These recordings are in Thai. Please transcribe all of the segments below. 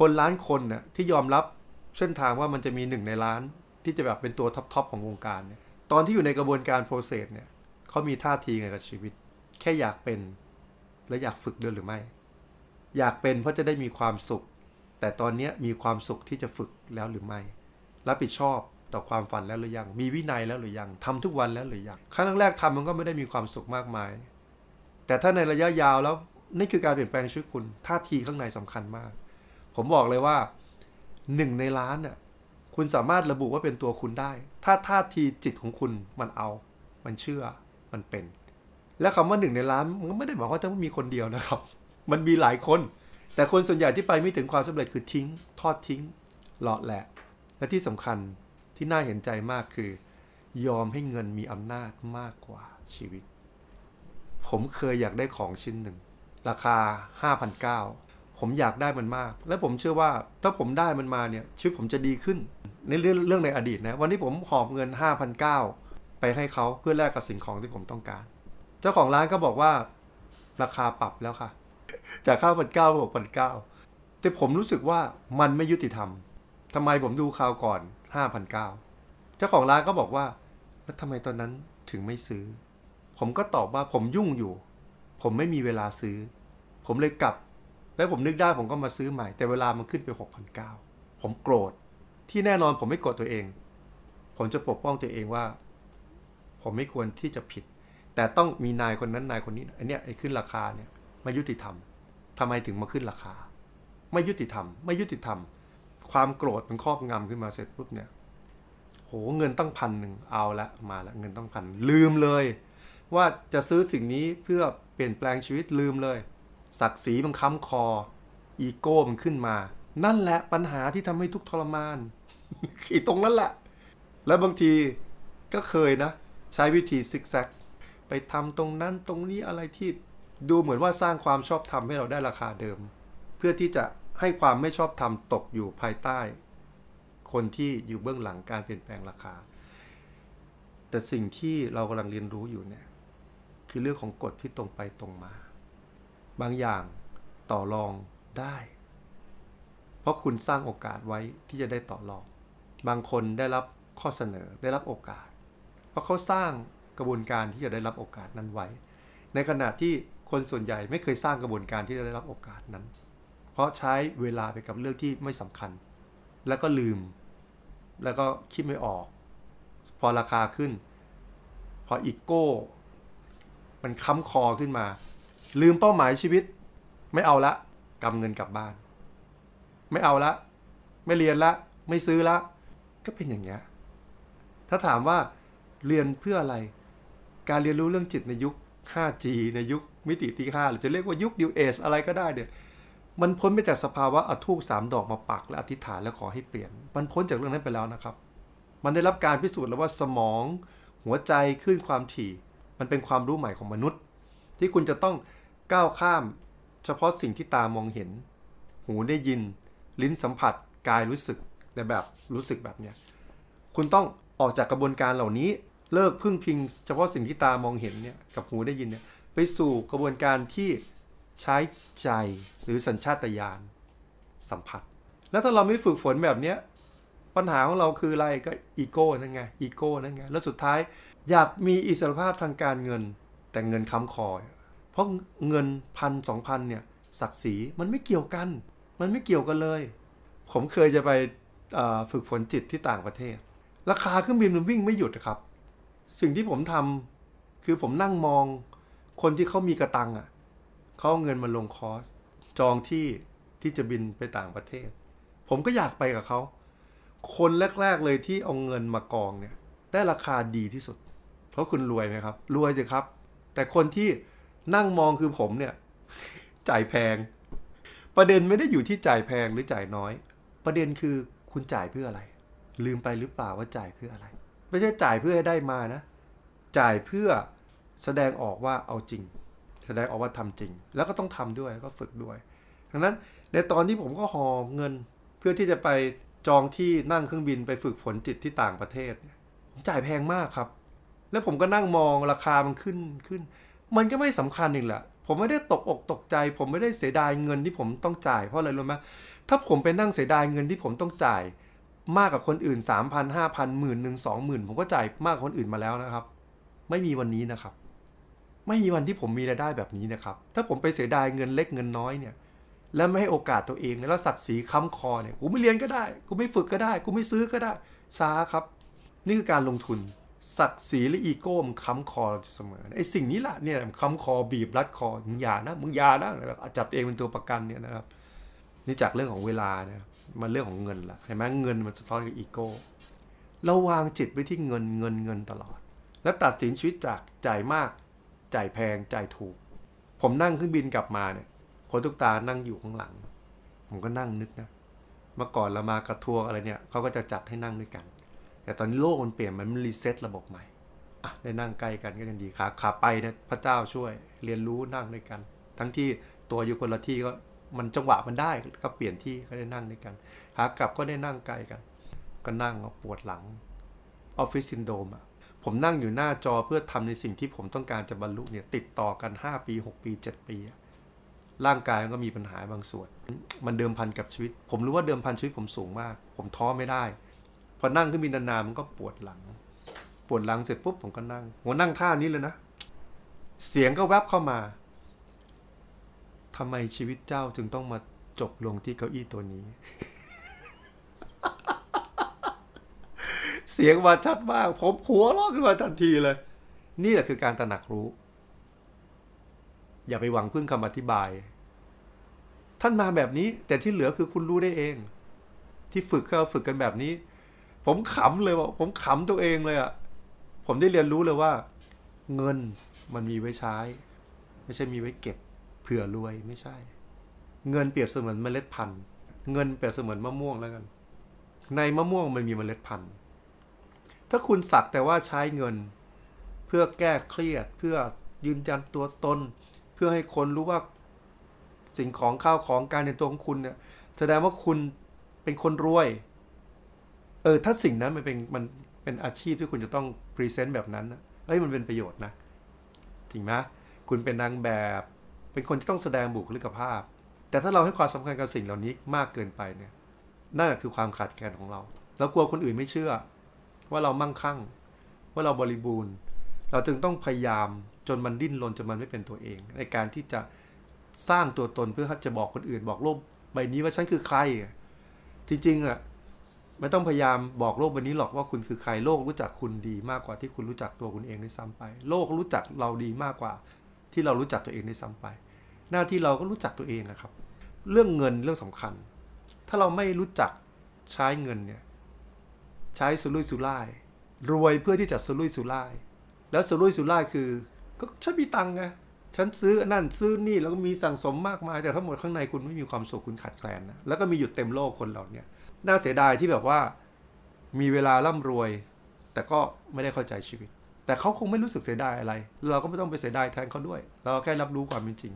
คนล้านคนเนี่ยที่ยอมรับเส้นทางว่ามันจะมีหนึ่งในล้าน ที่จะแบบเป็นตัวท็อปๆของวงการเนี่ยตอนที่อยู่ในกระบวนการโปรเซสเนี่ยเขามีท่าทีไงกับชีวิต แค่อยากเป็น และอยากฝึกด้วยหรือไม่ อยากเป็นเพราะจะได้มีความสุข แต่ตอนนี้มีความสุขที่จะฝึกแล้วหรือไม่ รับผิดชอบต่อความฝันแล้วหรือยัง มีวินัยแล้วหรือยังทำทุกวันแล้วหรือยังครั้งแรกๆทำมันก็ไม่ได้มีความสุขมากมาย แต่ถ้าในระยะยาวแล้วนี่คือการเปลี่ยนแปลงชีวิตคุณท่าทีข้างในสำคัญมาก ผมบอกเลยว่าหนึ่งในล้านน่ะคุณสามารถระบุว่าเป็นตัวคุณได้ ถ้าท่าทีจิตของคุณมันเอา มันเชื่อมันเป็น และคำว่าหนึ่งในล้านมันก็ไม่ได้หมายความว่าจะมีคนเดียวนะครับ มันมีหลายคน แต่คนส่วนใหญ่ที่ไปไม่ถึงความสำเร็จคือทิ้ง ทอดทิ้งหลอดแหละ และที่สำคัญที่น่าเห็นใจมากคือ ยอมให้เงินมีอำนาจมากกว่าชีวิต ผมเคยอยากได้ของชิ้นหนึ่ง ราคา 5,900 ผมอยากได้มันมาก และผมเชื่อว่าถ้าผมได้มันมาเนี่ยชีวิตผมจะดีขึ้น ในเรื่องเรื่องในอดีตนะวันนี้ผมหอบเงิน 5,900 ไปให้เขาเพื่อแลกกับสิ่งของที่ผมต้องการ เจ้าของร้านก็บอกว่าราคาปรับแล้วค่ะ จาก5,900เป็น6,900แต่ผมรู้สึกว่ามันไม่ยุติธรรมทำไมผมดูข่าวก่อน5,900เจ้าของร้านก็บอกว่า แล้วทำไมตอนนั้นถึงไม่ซื้อ ผมก็ตอบว่าผมยุ่งอยู่ ผมไม่มีเวลาซื้อ ผมเลยกลับ แล้วผมนึกได้ผมก็มาซื้อใหม่ แต่เวลามันขึ้นไป6,900 ผมโกรธ ที่แน่นอนผมไม่โกรธตัวเอง ผมจะปกป้องตัวเองว่า ผมไม่ควรที่จะผิด แต่ต้องมีนายคนนั้นนายคนนี้อันเนี้ยไอ้ขึ้นราคาเนี่ยไม่ยุติธรรมทำไมถึงมาขึ้นราคา ไม่ยุติธรรม ไม่ยุติธรรม ความโกรธมันครอบงำขึ้นมาเสร็จปุ๊บเนี่ยโหเงินตั้งพันหนึ่งเอาละมาละเงินตั้งพันลืมเลย ว่าจะซื้อสิ่งนี้เพื่อเปลี่ยนแปลงชีวิตลืมเลย ศักดิ์ศรีมันค้ำคอ อีโก้มันขึ้นมา นั่นแหละปัญหาที่ทำให้ทุกทรมานอีตรงนั้นแหละ แล้วบางทีก็เคยนะ ใช้วิธีซิกแซกไปทำตรงนั้นตรงนี้อะไรที่ดูเหมือนว่าสร้างความชอบธรรมให้เราได้ราคาเดิม เพื่อที่จะให้ความไม่ชอบธรรมตกอยู่ภายใต้ คนที่อยู่เบื้องหลังการเปลี่ยนแปลงราคา แต่สิ่งที่เรากำลังเรียนรู้อยู่เนี่ย คือเรื่องของกฎที่ตรงไปตรงมา บางอย่างต่อรองได้ เพราะคุณสร้างโอกาสไว้ที่จะได้ต่อรอง บางคนได้รับข้อเสนอได้รับโอกาส เพราะเขาสร้างกระบวนการที่จะได้รับโอกาสนั้นไว้ ในขณะที่คนส่วนใหญ่ไม่เคยสร้างกระบวนการที่จะได้รับโอกาสนั้น เพราะใช้เวลาไปกับเรื่องที่ไม่สำคัญ แล้วก็ลืม แล้วก็คิดไม่ออก พอราคาขึ้น พออีโก้ มันค้ำคอขึ้นมา ลืมเป้าหมายชีวิต ไม่เอาละกำเงินกลับบ้าน ไม่เอาละ ไม่เรียนละ ไม่ซื้อละ ก็เป็นอย่างเงี้ยถ้าถามว่าเรียนเพื่ออะไร การเรียนรู้เรื่องจิตในยุค 5G ในยุคมิติที่ 5 หรือจะเรียกว่ายุค New Age อะไรก็ได้เนี่ยมันพ้นไปจากสภาวะเอาทูกสามดอกมาปักและอธิษฐานและขอให้เปลี่ยน มันพ้นจากเรื่องนั้นไปแล้วนะครับ มันได้รับการพิสูจน์แล้วว่าสมอง หัวใจคลื่นความถี่ มันเป็นความรู้ใหม่ของมนุษย์ ที่คุณจะต้อง ก้าวข้าม เฉพาะสิ่งที่ตามองเห็น หูได้ยิน ลิ้นสัมผัส กายรู้สึกในแบบรู้สึกแบบเนี้ยคุณต้องออกจากกระบวนการเหล่านี้ เลิกพึ่งพิง เฉพาะสิ่งที่ตามองเห็นเนี่ยกับหูได้ยินเนี่ยไปสู่กระบวนการที่ใช้ใจหรือสัญชาตญาณสัมผัส แล้วถ้าเราไม่ฝึกฝนแบบเนี้ยปัญหาของเราคืออะไรก็อีโก้นั่นไงอีโก้นั่นไงแล้วสุดท้ายอยากมีอิสรภาพทางการเงินแต่เงินค้ำคอเพ ราะเงินพันสองพันเนี่ยศักดิ์ศรีมันไม่เกี่ยวกัน มันไม่เกี่ยวกันเลย ผมเคยจะไปฝึกฝนจิตที่ต่างประเทศ ราคาเครื่องบินมันวิ่งไม่หยุดครับ สิ่งที่ผมทำคือผมนั่งมองคนที่เขามีกระตังอะเขาเอาเงินมาลงคอร์สจองที่ที่จะบินไปต่างประเทศ ผมก็อยากไปกับเขาคนแรก ๆเลยที่เอาเงินมากองเนี่ยได้ราคาดีที่สุด เพราะคุณรวยไหมครับ รวยสิครับ แต่คนที่ นั่งมองคือผมเนี่ย จ่ายแพง ประเด็นไม่ได้อยู่ที่จ่ายแพงหรือจ่ายน้อย ประเด็นคือคุณจ่ายเพื่ออะไร ลืมไปหรือเปล่าว่าจ่ายเพื่ออะไร ไม่ใช่จ่ายเพื่อให้ได้มานะ จ่ายเพื่อแสดงออกว่าเอาจริง แสดงออกว่าทำจริง แล้วก็ต้องทำด้วยแล้วก็ฝึกด้วย ดังนั้นในตอนที่ผมก็หอเงิน เพื่อที่จะไปจองที่นั่งเครื่องบินไปฝึกฝนจิตที่ต่างประเทศจ่ายแพงมากครับ แล้วผมก็นั่งมองราคามันขึ้นขึ้น มันก็ไม่สำคัญอีกแหละผมไม่ได้ตกอกตกใจ ผมไม่ได้เสียดายเงินที่ผมต้องจ่ายเพราะอะไรรู้ไหมถ้าผมไปนั่งเสียดายเงินที่ผมต้องจ่าย มากกว่าคนอื่นสามพันห้าพันหมื่นหนึ่งสองหมื่นผมก็จ่ายมากกว่าคนอื่นมาแล้วนะครับ ไม่มีวันนี้นะครับ ไม่มีวันที่ผมมีรายได้แบบนี้นะครับ ถ้าผมไปเสียดายเงินเล็กเงินน้อยเนี่ย แล้วไม่ให้โอกาสตัวเองแล้วศักดิ์ศรีค้ำคอเนี่ยกูไม่เรียนก็ได้กูไม่ฝึกก็ได้กูไม่ซื้อก็ได้ช้าครับ นี่คือการลงทุน ศักดิ์ศรีและอีโก้มันค้ำคออยู่เสมอไอ้สิ่งนี้แหละเนี่ยมันค้ำคอบีบรัดคอมึงอย่านะมึงอย่านะจับตัวเองเป็นตัวประกันเนี่ยนะครับ นี่จากเรื่องของเวลาเนี่ยมันเรื่องของเงินละเห็นไหมเงินมันสะท้อนกับอีโก้เราวางจิตไว้ที่เงินเงินเงินตลอด แล้วตัดสินชีวิตจากจ่ายมากจ่ายแพงจ่ายถูก ผมนั่งเครื่องบินกลับมาเนี่ยคนทุกตานั่งอยู่ข้างหลัง ผมก็นั่งนึกนะเมื่อก่อนเรามากระทัวอะไรเนี่ยเขาก็จะจัดให้นั่งด้วยกัน แต่ตอนนี้โลกมันเปลี่ยนมันรีเซ็ตระบบใหม่อะได้นั่งใกล้กันก็ยังดีขาขาไปเนี่ยพระเจ้าช่วยเรียนรู้นั่งด้วยกัน ทั้งที่ตัวอยู่คนละที่ก็มันจังหวะมันได้ก็เปลี่ยนที่ก็ได้นั่งด้วยกันขากลับก็ได้นั่งใกล้กัน ก็นั่งปวดหลังออฟฟิศซินโดมอะผมนั่งอยู่หน้าจอเพื่อทำในสิ่งที่ผมต้องการจะบรรลุเนี่ยติดต่อกัน 5 ปี 6 ปี 7 ปี ร่างกายมันก็มีปัญหาบางส่วน มันเดิมพันกับชีวิต ผมรู้ว่าเดิมพันชีวิตผมสูงมาก ผมท้อไม่ได้ พอนั่งขึ้นบินนานๆมันก็ปวดหลัง ปวดหลังเสร็จปุ๊บผมก็นั่งผมนั่งท่านี้เลยนะ เสียงก็แวบเข้ามาทำไมชีวิตเจ้าจึงต้องมาจบลงที่เก้าอี้ตัวนี้ เสียงมาชัดมาก ผมหัวเราะขึ้นมาทันทีเลย นี่แหละคือการตระหนักรู้ อย่าไปหวังพึ่งคำอธิบาย ท่านมาแบบนี้ แต่ที่เหลือคือคุณรู้ได้เอง ที่ฝึกก็ฝึกกันแบบนี้ ผมขำเลยว่าผมขำตัวเองเลยอะ่ะ ผมได้เรียนรู้เลยว่า เงินมันมีไว้ใช้ ไม่ใช่มีไว้เก็บ เผื่อรวยไม่ใช่ เงินเปรียบเสมือนเมล็ดพันธุ์เงินเปรียบเสมือนมะม่วงแล้วกัน ในมะม่วงมันมีเมล็ดพันธุ์ถ้าคุณสักแต่ว่าใช้เงิน เพื่อแก้เครียด เพื่อยืนยันตัวตน เพื่อให้คนรู้ว่าสิ่งของข้าวของการในตัวของคุณเนี่ย แสดงว่าคุณเป็นคนรวย เออถ้าสิ่งนั้นมันเป็นมันเป็นอาชีพที่คุณจะต้องพรีเซนต์แบบนั้นนะเอ้ยมันเป็นประโยชน์นะจริงไหมคุณเป็นนางแบบ เป็นคนที่ต้องแสดงบุคลิกภาพ แต่ถ้าเราให้ความสำคัญกับสิ่งเหล่านี้มากเกินไปเนี่ยนั่นแหละคือความขาดแคลนของเราเรากลัวคนอื่นไม่เชื่อ ว่าเรามั่งคั่ง ว่าเราบริบูรณ์ เราจึงต้องพยายามจนมันดิ้นรนจนมันไม่เป็นตัวเอง ในการที่จะสร้างตัวตนเพื่อจะบอกคนอื่น บอกโลกใบนี้ว่าฉันคือใคร จริงๆอะ ไม่ต้องพยายามบอกโลกใบนี้หรอกว่าคุณคือใครโลกรู้จักคุณดีมากกว่าที่คุณรู้จักตัวคุณเองด้วยซ้ำไป โลกรู้จักเราดีมากกว่า ที่เรารู้จักตัวเองด้วยซ้ำไป หน้าที่เราก็รู้จักตัวเองนะครับ เรื่องเงินเรื่องสำคัญ ถ้าเราไม่รู้จักใช้เงินเนี่ยใช้สุรุ่ยสุร่าย รวยเพื่อที่จะสุรุ่ยสุร่าย แล้วสุรุ่ยสุร่ายคือ ก็ฉันมีตังค์ไงฉันซื้อนั่นซื้อนี่แล้วก็มีสั่งสมมากมาย แต่ทั้งหมดข้างในคุณไม่มีความสุขคุณขาดแคลนนะแล้วก็มีอยู่เต็มโลกคนเราเนี่ย น่าเสียดายที่แบบว่ามีเวลาร่ำรวย แต่ก็ไม่ได้เข้าใจชีวิต แต่เขาคงไม่รู้สึกเสียดายอะไร เราก็ไม่ต้องไปเสียดายแทนเขาด้วย เราแค่รับรู้ความเป็นจริง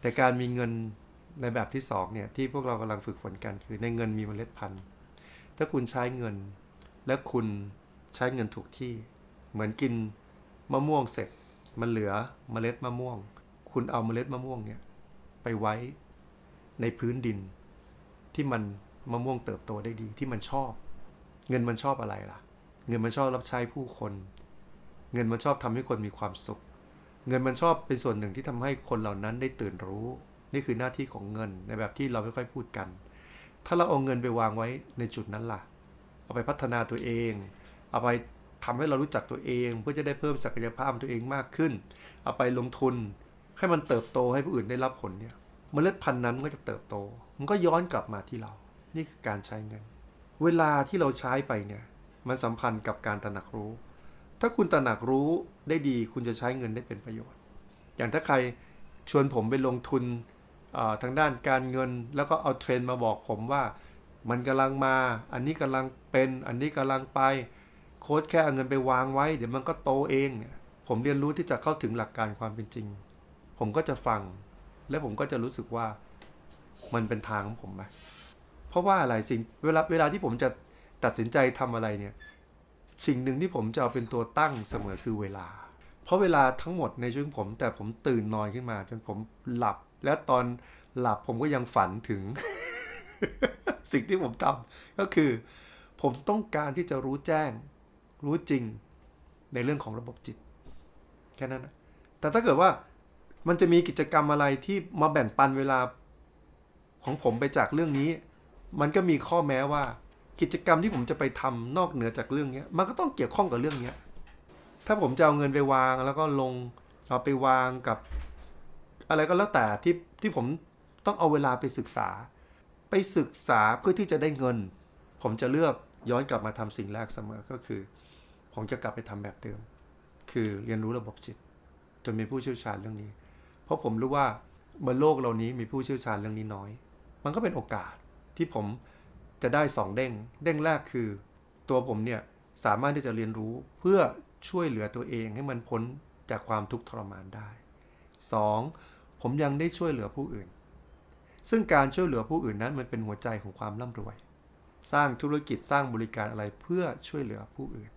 แต่การมีเงินในแบบที่สองเนี่ยที่พวกเรากำลังฝึกฝนกันคือในเงินมีเมล็ดพันธุ์ ถ้าคุณใช้เงิน และคุณใช้เงินถูกที่ เหมือนกินมะม่วงเสร็จ มันเหลือเมล็ดมะม่วง คุณเอาเมล็ดมะม่วงเนี่ยไปไว้ในพื้นดินที่มัน มะม่วงเติบโตได้ดีที่มันชอบ เงินมันชอบอะไรล่ะ เงินมันชอบรับใช้ผู้คน เงินมันชอบทำให้คนมีความสุข เงินมันชอบเป็นส่วนหนึ่งที่ทำให้คนเหล่านั้นได้ตื่นรู้ นี่คือหน้าที่ของเงินในแบบที่เราไม่ค่อยพูดกัน ถ้าเราเอาเงินไปวางไว้ในจุดนั้นล่ะ เอาไปพัฒนาตัวเอง เอาไปทำให้เรารู้จักตัวเอง เพื่อจะได้เพิ่มศักยภาพตัวเองมากขึ้น เอาไปลงทุน ให้มันเติบโตให้ผู้อื่นได้รับผลเนี่ยเมล็ดพันธุ์นั้นมันก็จะเติบโต มันก็ย้อนกลับมาที่เรา นี่คือการใช้เงิน เวลาที่เราใช้ไปเนี่ย มันสัมพันธ์กับการตระหนักรู้ ถ้าคุณตระหนักรู้ได้ดี คุณจะใช้เงินได้เป็นประโยชน์ อย่างถ้าใครชวนผมไปลงทุนทางด้านการเงิน แล้วก็เอาเทรนด์มาบอกผมว่า มันกำลังมา อันนี้กำลังเป็น อันนี้กำลังไป โค้ดแค่เอาเงินไปวางไว้ เดี๋ยวมันก็โตเองเนี่ย ผมเรียนรู้ที่จะเข้าถึงหลักการความเป็นจริง ผมก็จะฟัง และผมก็จะรู้สึกว่ามันเป็นทางของผมไหม เพราะว่าอะไรสิ่งเวลาเวลาที่ผมจะตัดสินใจทำอะไรเนี่ย สิ่งหนึ่งที่ผมจะเอาเป็นตัวตั้งเสมอคือเวลา เพราะเวลาทั้งหมดในชีวิตผม แต่ผมตื่นนอนขึ้นมา จนผมหลับ และตอนหลับผมก็ยังฝันถึง สิ่งที่ผมทำก็คือ ผมต้องการที่จะรู้แจ้ง รู้จริงในเรื่องของระบบจิต แค่นั้นนะแต่ถ้าเกิดว่ามันจะมีกิจกรรมอะไรที่มาแบ่งปันเวลาของผมไปจากเรื่องนี้ มันก็มีข้อแม้ว่า กิจกรรมที่ผมจะไปทำนอกเหนือจากเรื่องเนี้ยมันก็ต้องเกี่ยวข้องกับเรื่องเนี้ยถ้าผมจะเอาเงินไปวางแล้วก็ลงเอาไปวางกับ อะไรก็แล้วแต่ที่ที่ผมต้องเอาเวลาไปศึกษา ไปศึกษาเพื่อที่จะได้เงิน ผมจะเลือกย้อนกลับมาทำสิ่งแรกเสมอก็คือ ผมจะกลับไปทำแบบเดิม คือเรียนรู้ระบบจิต จนเป็นผู้เชี่ยวชาญเรื่องนี้ เพราะผมรู้ว่าบนโลกเรานี้มีผู้เชี่ยวชาญเรื่องนี้น้อย มันก็เป็นโอกาส ที่ผมจะได้สองเด้ง เด้งแรกคือ ตัวผมเนี่ยสามารถที่จะเรียนรู้เพื่อช่วยเหลือตัวเองให้มันพ้นจากความทุกข์ทรมานได้ 2. ผมยังได้ช่วยเหลือผู้อื่น ซึ่งการช่วยเหลือผู้อื่นนั้นมันเป็นหัวใจของความร่ำรวย สร้างธุรกิจสร้างบริการอะไรเพื่อช่วยเหลือผู้อื่น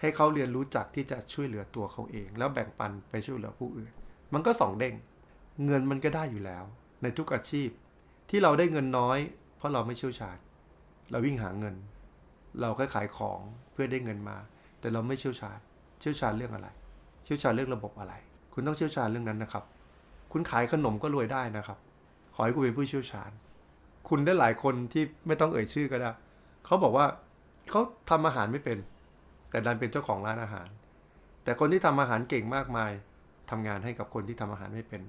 ให้เขาเรียนรู้จักที่จะช่วยเหลือตัวเขาเอง แล้วแบ่งปันไปช่วยเหลือผู้อื่น มันก็สองเด้ง เงินมันก็ได้อยู่แล้ว ในทุกอาชีพ ที่เราได้เงินน้อย เพราะเราไม่เชี่ยวชาญ เราวิ่งหาเงิน เราก็ขายของเพื่อได้เงินมา แต่เราไม่เชี่ยวชาญ เชี่ยวชาญเรื่องอะไร เชี่ยวชาญเรื่องระบบอะไร คุณต้องเชี่ยวชาญเรื่องนั้นนะครับ คุณขายขนมก็รวยได้นะครับ ขอให้คุณเป็นผู้เชี่ยวชาญ คุณได้หลายคนที่ไม่ต้องเอ่ยชื่อก็ได้เขาบอกว่าเขาทำอาหารไม่เป็น แต่ดันเป็นเจ้าของร้านอาหาร แต่คนที่ทำอาหารเก่งมากมายทำงานให้กับคนที่ทำอาหารไม่เป็น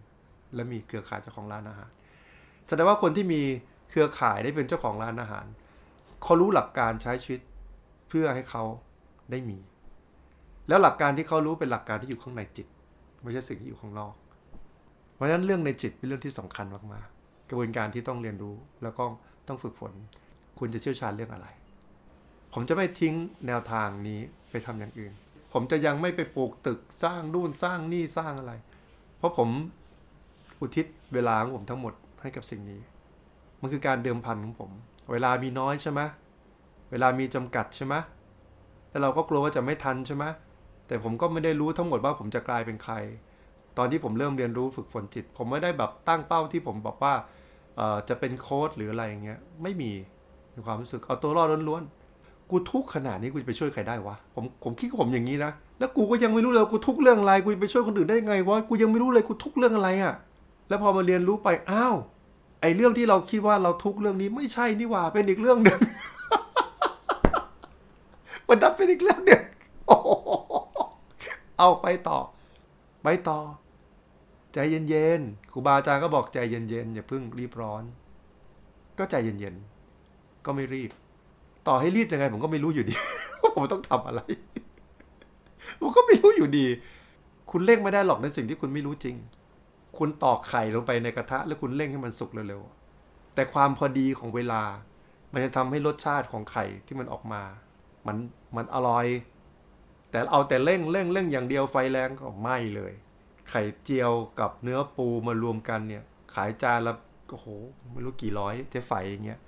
และมีเครือข่ายเจ้าของร้านอาหารแสดงว่าคนที่มี เครือข่ายได้เป็นเจ้าของร้านอาหาร เขารู้หลักการใช้ชีวิตเพื่อให้เขาได้มี แล้วหลักการที่เขารู้เป็นหลักการที่อยู่ข้างในจิต ไม่ใช่สิ่งที่อยู่ข้างนอก เพราะฉะนั้นเรื่องในจิตเป็นเรื่องที่สำคัญมากๆ กระบวนการที่ต้องเรียนรู้แล้วก็ต้องฝึกฝน คุณจะเชี่ยวชาญเรื่องอะไร ผมจะไม่ทิ้งแนวทางนี้ไปทำอย่างอื่น ผมจะยังไม่ไปปลูกตึกสร้างนู่นสร้างนี่สร้างอะไร เพราะผมอุทิศเวลาของผมทั้งหมดให้กับสิ่งนี้ มันคือการเดิมพันของผม เวลามีน้อยใช่ไหมเวลามีจำกัดใช่ไหมแต่เราก็กลัวว่าจะไม่ทันใช่ไหมแต่ผมก็ไม่ได้รู้ทั้งหมดว่าผมจะกลายเป็นใคร ตอนที่ผมเริ่มเรียนรู้ฝึกฝนจิต ผมไม่ได้แบบตั้งเป้าที่ผมบอกว่าจะเป็นโค้ดหรืออะไรอย่างเงี้ย ไม่มีในความรู้สึกเอาตัวรอดล้วนๆ กูทุกข์ขนาดนี้กูจะไปช่วยใครได้วะ ผมผมคิดกับผมอย่างนี้นะ แล้วกูก็ยังไม่รู้เลยกูทุกข์เรื่องอะไร กูจะไปช่วยคนอื่นได้ไงวะ กูยังไม่รู้เลยกูทุกข์เรื่องอะไรอะ่ะ แล้วพอมาเรียนรู้ไป อ้าว ไอเรื่องที่เราคิดว่าเราทุกข์เรื่องนี้ไม่ใช่นี่หว่าเป็นอีกเรื่องหนึ่งมันดับเป็นอีกเรื่องหนึ่งเอาไปต่อ ไปต่อ ใจเย็นๆครูบาอาจารย์ก็บอกใจเย็นๆอย่าเพิ่งรีบร้อน ก็ใจเย็นๆก็ไม่รีบ ต่อให้รีบยังไง ผมก็ไม่รู้อยู่ดีว่าผมต้องทำอะไรผมก็ไม่รู้อยู่ดี คุณเร่งไม่ได้หรอกในสิ่งที่คุณไม่รู้จริง คุณตอกไข่ลงไปในกระทะ แล้วคุณเร่งให้มันสุกเร็วๆ แต่ความพอดีของเวลา มันจะทำให้รสชาติของไข่ที่มันออกมา มันมันอร่อย แต่เอาแต่เร่งเร่งเร่งอย่างเดียวไฟแรงก็ไม่เลย ไข่เจียวกับเนื้อปูมารวมกันเนี่ย ขายจานละโอ้โหไม่รู้กี่ร้อยเจ๊ไฝอย่างเงี้ย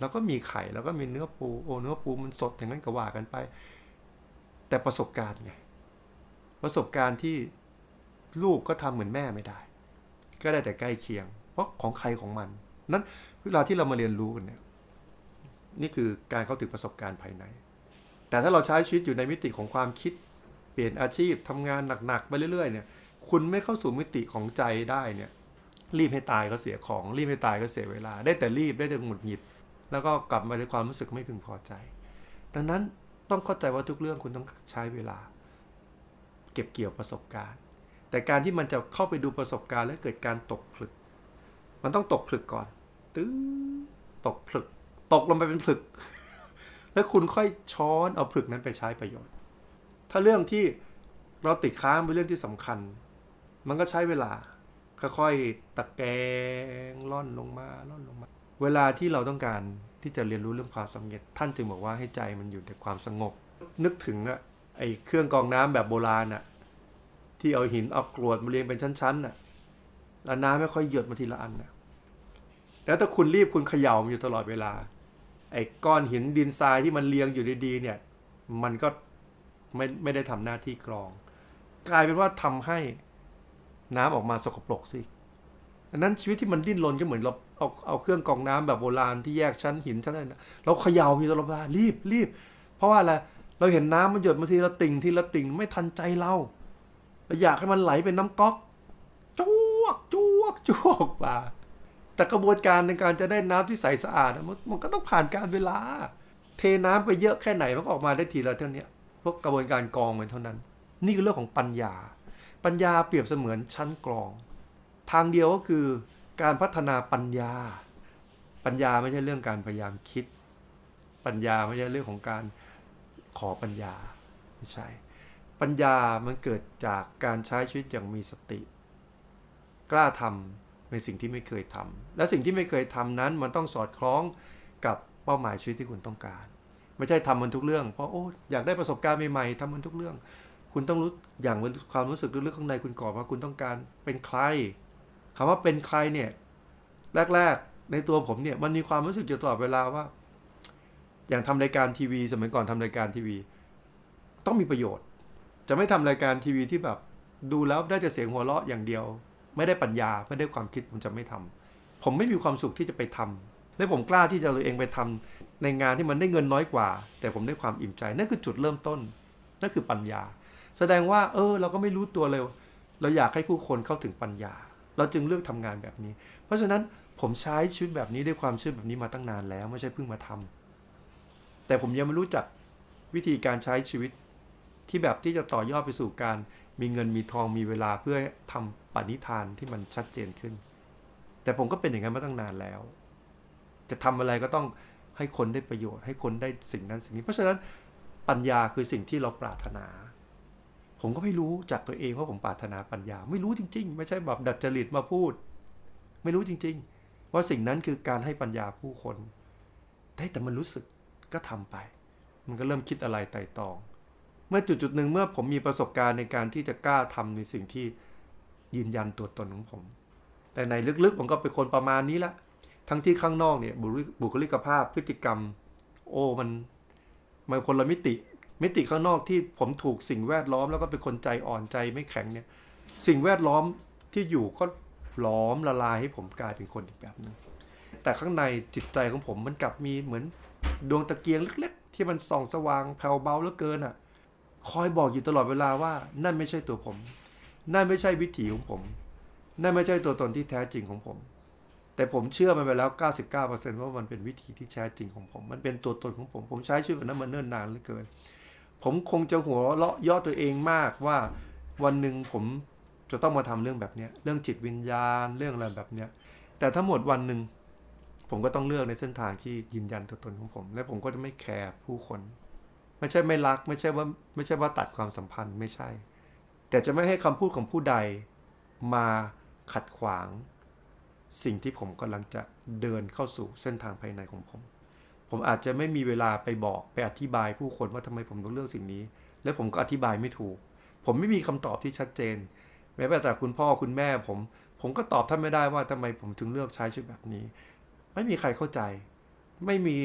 แล้วก็มีไข่แล้วก็มีเนื้อปูโอ้เนื้อปูมันสดอย่างนั้นก็ว่ากันไป แต่ประสบการณ์ไงประสบการณ์ที่ ลูกก็ทำเหมือนแม่ไม่ได้ ก็ได้แต่ใกล้เคียง เพราะของใครของมัน นั้นเวลาที่เรามาเรียนรู้กันเนี่ย นี่คือการเข้าถึงประสบการณ์ภายใน แต่ถ้าเราใช้ชีวิตอยู่ในมิติของความคิด เปลี่ยนอาชีพทำงานหนักๆไปเรื่อยๆ เนี่ย คุณไม่เข้าสู่มิติของใจได้เนี่ย รีบให้ตายก็เสียของ รีบให้ตายก็เสียเวลา ได้แต่รีบได้แต่หงุดหงิด แล้วก็กลับมาในความรู้สึกไม่พึงพอใจ ดังนั้นต้องเข้าใจว่าทุกเรื่องคุณต้องใช้เวลา เก็บเกี่ยวประสบการณ์ แต่การที่มันจะเข้าไปดูประสบการณ์แล้วเกิดการตกผลึก มันต้องตกผลึกก่อนตื้อตกผลึก ตกลงไปเป็นผลึก แล้วคุณค่อยช้อนเอาผลึกนั้นไปใช้ประโยชน์ ถ้าเรื่องที่เราติดค้างเป็นเรื่องที่สำคัญ มันก็ใช้เวลา ค่อยๆตะแกงล่อนลงมาล่อนลงมา เวลาที่เราต้องการที่จะเรียนรู้เรื่องความสำเร็จ ท่านจึงบอกว่าให้ใจมันอยู่ในความสงบ นึกถึงอะไอ้เครื่องกองน้ำแบบโบราณอะ ที่เอาหินเอากรวดมาเรียงเป็นชั้นๆอะแล้วน้ำไม่ค่อยหยดมาทีละอันน่ะแล้วถ้าคุณรีบคุณเขย่ามันอยู่ตลอดเวลา ไอ้ก้อนหินดินทรายที่มันเรียงอยู่ดีๆเนี่ย มันก็ไม่ไม่ได้ทำหน้าที่กรอง กลายเป็นว่าทำให้น้ำออกมาสกปรกสิดังนั้นชีวิตที่มันดิ้นรนก็เหมือนเราเอาเอาเครื่องกรองน้ำแบบโบราณที่แยกชั้นหินชั้นอะไรนะเราเขย่าอยู่ตลอดเวลารีบรีบเพราะว่าอะไรเราเห็นน้ำมันหยดมาทีละติ่งทีละติ่งไม่ทันใจเรา เราอยากให้มันไหลเป็นน้ำก๊อกจวกจวกจวกมาแต่กระบวนการในการจะได้น้ำที่ใสสะอาดมันมันก็ต้องผ่านการเวลา เทน้ำไปเยอะแค่ไหนมันก็ออกมาได้ทีละเท่านี้พวกกระบวนการกรองมันเท่านั้น นี่คือเรื่องของปัญญา ปัญญาเปรียบเสมือนชั้นกรอง ทางเดียวก็คือการพัฒนาปัญญา ปัญญาไม่ใช่เรื่องการพยายามคิด ปัญญาไม่ใช่เรื่องของการขอปัญญาไม่ใช่ ปัญญามันเกิดจากการใช้ชีวิตอย่างมีสติ กล้าทำในสิ่งที่ไม่เคยทำและสิ่งที่ไม่เคยทำนั้นมันต้องสอดคล้องกับเป้าหมายชีวิตที่คุณต้องการ ไม่ใช่ทำมันทุกเรื่อง เพราะโอ้อยากได้ประสบการณ์ใหม่ๆทำมันทุกเรื่อง คุณต้องรู้อย่างความรู้สึกลึกๆข้างในคุณก่อนว่าคุณต้องการเป็นใครคำว่าเป็นใครเนี่ยแรก ๆ ในตัวผมเนี่ยมันมีความรู้สึกอยู่ตลอดเวลาว่า อย่างทำรายการทีวี สมัยก่อนทำรายการทีวี ต้องมีประโยชน์ จะไม่ทำรายการทีวีที่แบบ ดูแล้วได้แต่เสียงหัวเราะอย่างเดียว ไม่ได้ปัญญาไม่ได้ความคิดผมจะไม่ทำผมไม่มีความสุขที่จะไปทำและผมกล้าที่จะเอาตัวเองไปทำในงานที่มันได้เงินน้อยกว่า แต่ผมได้ความอิ่มใจนั่นคือจุดเริ่มต้นนั่นคือปัญญา แสดงว่า เออ เราก็ไม่รู้ตัวเลยเราอยากให้ผู้คนเข้าถึงปัญญา เราจึงเลือกทำงานแบบนี้ เพราะฉะนั้นผมใช้ชีวิตแบบนี้ด้วยความเชื่อแบบนี้มาตั้งนานแล้ว ไม่ใช่เพิ่งมาทำแต่ผมยังไม่รู้จักวิธีการใช้ชีวิต ที่แบบที่จะต่อยอดไปสู่การมีเงินมีทองมีเวลาเพื่อทำปณิธานที่มันชัดเจนขึ้น แต่ผมก็เป็นอย่างนั้นมาตั้งนานแล้ว จะทำอะไรก็ต้องให้คนได้ประโยชน์ ให้คนได้สิ่งนั้นสิ่งนี้ เพราะฉะนั้นปัญญาคือสิ่งที่เราปรารถนา ผมก็ไม่รู้จากตัวเองว่าผมปรารถนาปัญญา ไม่รู้จริง ๆ ไม่ใช่แบบดัดจริตมาพูด ไม่รู้จริง ๆ ว่าสิ่งนั้นคือการให้ปัญญาผู้คนได้แต่มันรู้สึกก็ทำไป มันก็เริ่มคิดอะไรไต่ตอง เมื่อจุดจุดหนึ่งเมื่อผมมีประสบการณ์ในการที่จะกล้าทำในสิ่งที่ยืนยันตัวตนของผม แต่ในลึกๆผมก็เป็นคนประมาณนี้ละ ทั้งที่ข้างนอกเนี่ยบุคลิกภาพพฤติกรรม โอ้มันมันคนละมิติ มิติข้างนอกที่ผมถูกสิ่งแวดล้อมแล้วก็เป็นคนใจอ่อนใจไม่แข็งเนี่ย สิ่งแวดล้อมที่อยู่ก็หลอมละลายให้ผมกลายเป็นคนอีกแบบหนึงแต่ข้างในจิตใจของผมมันกลับมีเหมือนดวงตะเกียงเล็ก ๆ ที่มันส่องสว่างแผ่วเบาเหลือเกินอะ คอยบอกอยู่ตลอดเวลาว่า นั่นไม่ใช่ตัวผม นั่นไม่ใช่วิถีของผม นั่นไม่ใช่ตัวตนที่แท้จริงของผม แต่ผมเชื่อมันไปแล้ว 99%ว่ามันเป็นวิถีที่แท้จริงของผม มันเป็นตัวตนของผม ผมใช้ชีวิตแบบนั้นมาเนิ่นนานเหลือเกิน ผมคงจะหัวเราะย่อตัวเองมากว่าวันหนึ่งผมจะต้องมาทำเรื่องแบบนี้เรื่องจิตวิญญาณเรื่องอะไรแบบเนี้ยแต่ทั้งหมดวันหนึ่งผมก็ต้องเลือกในเส้นทางที่ยืนยันตัวตนของผม และผมก็จะไม่แคร์ผู้คน ไม่ใช่ไม่รัก ไม่ใช่ว่าไม่ใช่ว่าตัดความสัมพันธ์ไม่ใช่ แต่จะไม่ให้คำพูดของผู้ใดมาขัดขวาง สิ่งที่ผมกำลังจะเดินเข้าสู่เส้นทางภายในของผม ผมอาจจะไม่มีเวลาไปบอกไปอธิบายผู้คนว่าทำไมผมต้องเลือกสิ่งนี้ และผมก็อธิบายไม่ถูก ผมไม่มีคำตอบที่ชัดเจน แม้แต่คุณพ่อคุณแม่ผม ผมก็ตอบท่านไม่ได้ว่าทำไมผมถึงเลือกใช้ชีวิตแบบนี้ ไม่มีใครเข้าใจ ไม่มี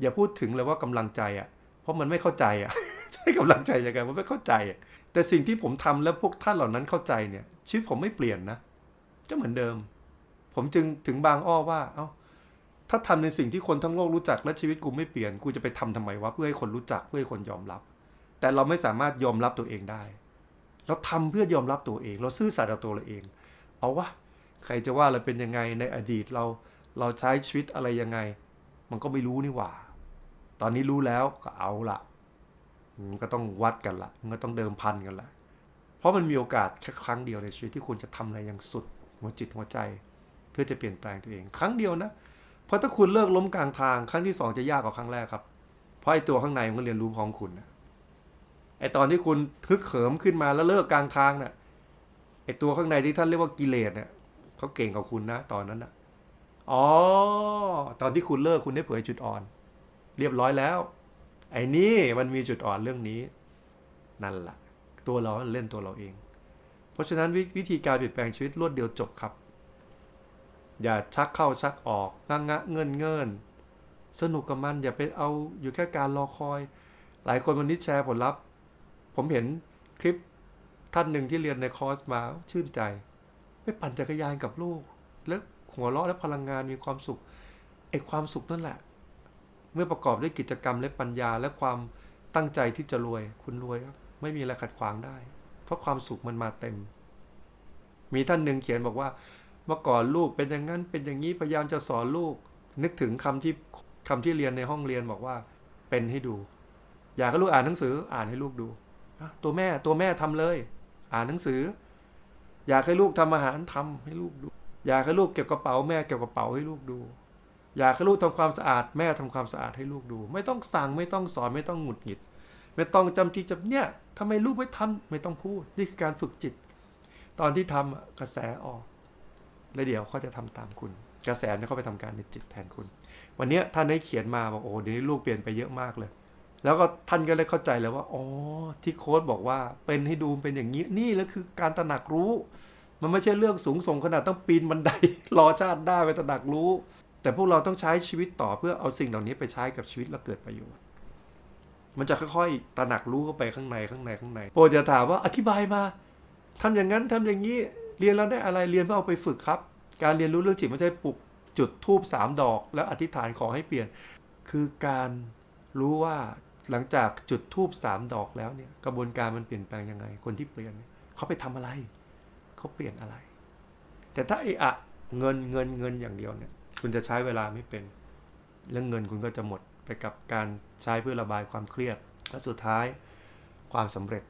อย่าพูดถึงเลยว่ากำลังใจอะ เพราะมันไม่เข้าใจอะใช้กำลังใจยังไงมันไม่เข้าใจอะแต่สิ่งที่ผมทำแล้วพวกท่านเหล่านั้นเข้าใจเนี่ยชีวิตผมไม่เปลี่ยนนะก็เหมือนเดิม ผมจึงถึงบางอ้อว่า เอ้าถ้าทำในสิ่งที่คนทั้งโลกรู้จักและชีวิตกูไม่เปลี่ยนกูจะไปทำทำไมวะเพื่อให้คนรู้จักเพื่อให้คนยอมรับ แต่เราไม่สามารถยอมรับตัวเองได้ เราทำเพื่อยอมรับตัวเอง เราซื่อสัตย์กับตัวเราเอง เอาวะใครจะว่าเราเป็นยังไงในอดีตเราเราใช้ชีวิตอะไรยังไง มันก็ไม่รู้นี่หว่า ตอนนี้รู้แล้วก็เอาละมันก็ต้องวัดกันละมันก็ต้องเดิมพันกันละเพราะมันมีโอกาสแค่ครั้งเดียวในชีวิตที่คุณจะทำอะไรอย่างสุดหัวจิตหัวใจ เพื่อจะเปลี่ยนแปลงตัวเอง ครั้งเดียวนะ เพราะถ้าคุณเลิกล้มกลางทาง ครั้งที่สองจะยากกว่าครั้งแรกครับ เพราะไอ้ตัวข้างในมันเรียนรู้พร้อมคุณนะไอ้ตอนที่คุณฮึกเหิมขึ้นมาแล้วเลิกกลางทางเนะ่ะไอ้ตัวข้างในที่ท่านเรียกว่ากิเลสเนี่ยเขาเก่งกว่าคุณนะ ตอนนั้นนะอ๋อ ตอนที่คุณเลิกคุณได้เผยจุดอ่อน เรียบร้อยแล้ว ไอ้นี่มันมีจุดอ่อนเรื่องนี้ นั่นแหละตัวเราเล่นตัวเราเอง เพราะฉะนั้นววิธีการเปลี่ยนแปลงชีวิตรวดเดียวจบครับ อย่าชักเข้าชักออกงะงะเงินเงินสนุกกับมันอย่าไปเอาอยู่แค่การรอคอย หลายคนวันนี้แชร์ผลลัพธ์ ผมเห็นคลิปท่านหนึ่งที่เรียนในคอร์สมาชื่นใจไปปั่นจักรยานกับลูก แล้วหัวเราะและพลังงานมีความสุขไอ้ความสุขนั่นแหละ เมื่อประกอบด้วยกิจกรรมและปัญญาและความตั้งใจที่จะรวย คุณรวยครับ ไม่มีอะไรขัดขวางได้ เพราะความสุขมันมาเต็ม มีท่านหนึ่งเขียนบอกว่า เมื่อก่อนลูกเป็นอย่างนั้นเป็นอย่างนี้พยายามจะสอนลูก นึกถึงคำที่คำที่เรียนในห้องเรียนบอกว่า เป็นให้ดู อยากให้ลูกอ่านหนังสืออ่านให้ลูกดูตัวแม่ตัวแม่ทำเลย อ่านหนังสือ อยากให้ลูกทำอาหารทำให้ลูกดู อยากให้ลูกเก็บกระเป๋าแม่เก็บกระเป๋าให้ลูกดู อยากให้ลูกทำความสะอาดแม่ทำความสะอาดให้ลูกดู ไม่ต้องสั่งไม่ต้องสอนไม่ต้องหงุดหงิด ไม่ต้องจำที่จำเนี่ยทำไมลูกไม่ทำไม่ต้องพูด นี่คือการฝึกจิต ตอนที่ทำอะกระแสออก แล้วเดี๋ยวเขาจะทำตามคุณ กระแสเนี่ยเขาไปทำการในจิตแทนคุณ วันเนี้ยท่านได้เขียนมาบอกโอ้เดี๋ยวนี้ลูกเปลี่ยนไปเยอะมากเลย แล้วก็ท่านก็เลยเข้าใจแล้วว่าอ๋อที่โค้ดบอกว่าเป็นให้ดูเป็นอย่างนี้นี่แหละคือการตระหนักรู้ มันไม่ใช่เรื่องสูงส่งขนาดต้องปีนบันไดรอชาติได้ไปตระหนักรู้ แต่พวกเราต้องใช้ชีวิตต่อเพื่อเอาสิ่งเหล่านี้ไปใช้กับชีวิตแล้วเกิดประโยชน์ มันจะค่อยๆ ตระหนักรู้เข้าไปข้างในข้างในข้างใน โปรดอย่าถามว่าอธิบายมาทำอย่างนั้นทำอย่างนี้ เรียนแล้วได้อะไร เรียนเพื่อเอาไปฝึกครับ การเรียนรู้เรื่องจิตไม่ใช่ปลุกจุดทูบสามดอก แล้วอธิษฐานขอให้เปลี่ยน คือการรู้ว่าหลังจากจุดทูบสามดอกแล้วเนี่ย กระบวนการมันเปลี่ยนแปลงยังไง คนที่เปลี่ยนเนี่ยเขาไปทำอะไร เขาเปลี่ยนอะไร แต่ถ้าไอ้อะเงินเงินเงินอย่างเดียวเนี่ย คุณจะใช้เวลาไม่เป็น เรื่องเงินคุณก็จะหมดไปกับการใช้เพื่อระบายความเครียด และสุดท้ายความสำเร็จ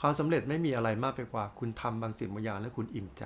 ความสำเร็จไม่มีอะไรมากไปกว่า คุณทำบางสิ่งบางอย่างแล้วคุณอิ่มใจ